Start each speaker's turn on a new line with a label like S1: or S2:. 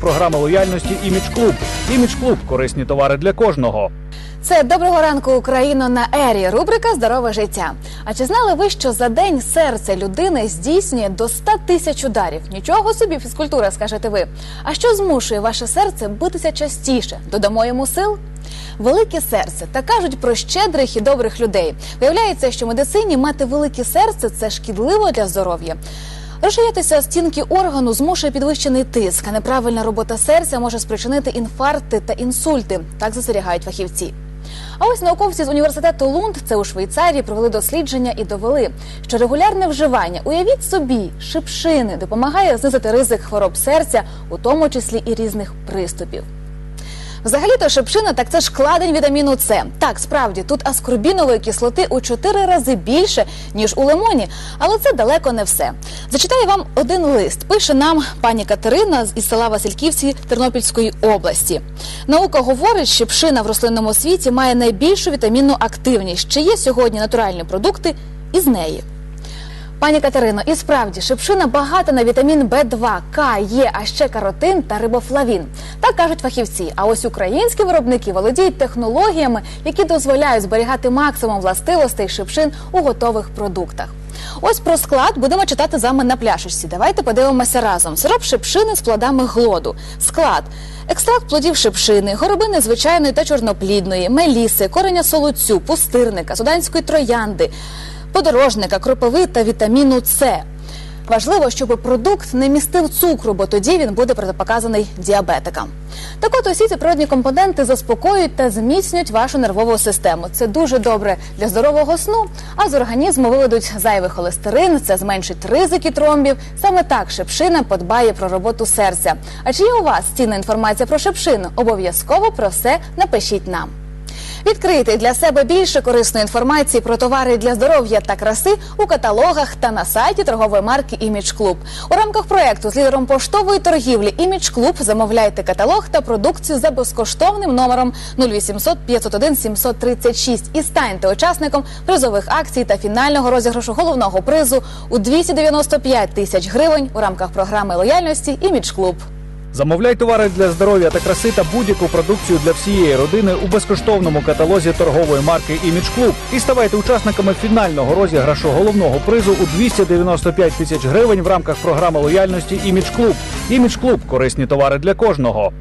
S1: Програма лояльності Імідж Клуб. Імідж Клуб корисні товари для кожного.
S2: Це доброго ранку Україно на ері. Рубрика Здорове життя. А чи знали ви, що за день серце людини здійснює до 100 тисяч ударів? Нічого собі фізкультура, скажете ви. А що змушує ваше серце битися частіше? Додамо йому сил? Велике серце та кажуть про щедрих і добрих людей. Виявляється, що в медицині мати велике серце це шкідливо для здоров'я. Розширятися стінки органу змушує підвищений тиск. Неправильна робота серця може спричинити інфаркти та інсульти. Так застерігають фахівці. А ось науковці з університету Лунд, це у Швейцарії, провели дослідження і довели, що регулярне вживання, уявіть собі, шипшини допомагає знизити ризик хвороб серця, у тому числі і різних приступів. Взагалі-то шипшина так це ж кладень вітаміну С. Так, справді тут аскорбінової кислоти у 4 рази більше ніж у лимоні, але це далеко не все. Зачитаю вам один лист. Пише нам пані Катерина із села Васильківці Тернопільської області. Наука говорить, що пшина в рослинному світі має найбільшу вітамінну активність. Чи є сьогодні натуральні продукти із неї? Пані Катерино, і справді шипшина багата на вітамін Б2, К, Є, а ще каротин та рибофлавін. Так кажуть фахівці. А ось українські виробники володіють технологіями, які дозволяють зберігати максимум властивостей шипшин у готових продуктах. Ось про склад будемо читати з вами на пляшечці. Давайте подивимося разом. Сироп шипшини з плодами глоду. Склад. Екстракт плодів шипшини, горобини звичайної та чорноплідної, меліси, кореня солоцю, пустирника, суданської троянди, подорожника, кропиви та вітаміну С. Важливо, щоб продукт не містив цукру, бо тоді він буде протипоказаний діабетикам. Так от усі ці природні компоненти заспокоюють та зміцнюють вашу нервову систему. Це дуже добре для здорового сну, а з організму виведуть зайвий холестерин, це зменшить ризики тромбів. Саме так шипшина подбає про роботу серця. А чи є у вас цінна інформація про шипшину? Обов'язково про все напишіть нам. Відкрити для себе більше корисної інформації про товари для здоров'я та краси у каталогах та на сайті торгової марки Імідж Клуб. У рамках проекту з лідером поштової торгівлі Імідж Клуб замовляйте каталог та продукцію за безкоштовним номером 0800 501 736 і станьте учасником призових акцій та фінального розіграшу головного призу у 295 тисяч гривень у рамках програми лояльності Імідж Клуб.
S1: Замовляй товари для здоров'я та краси та будь-яку продукцію для всієї родини у безкоштовному каталозі торгової марки Image Клуб і ставайте учасниками фінального розіграшу головного призу у 295 тисяч гривень в рамках програми лояльності Image Клуб. Image Клуб корисні товари для кожного.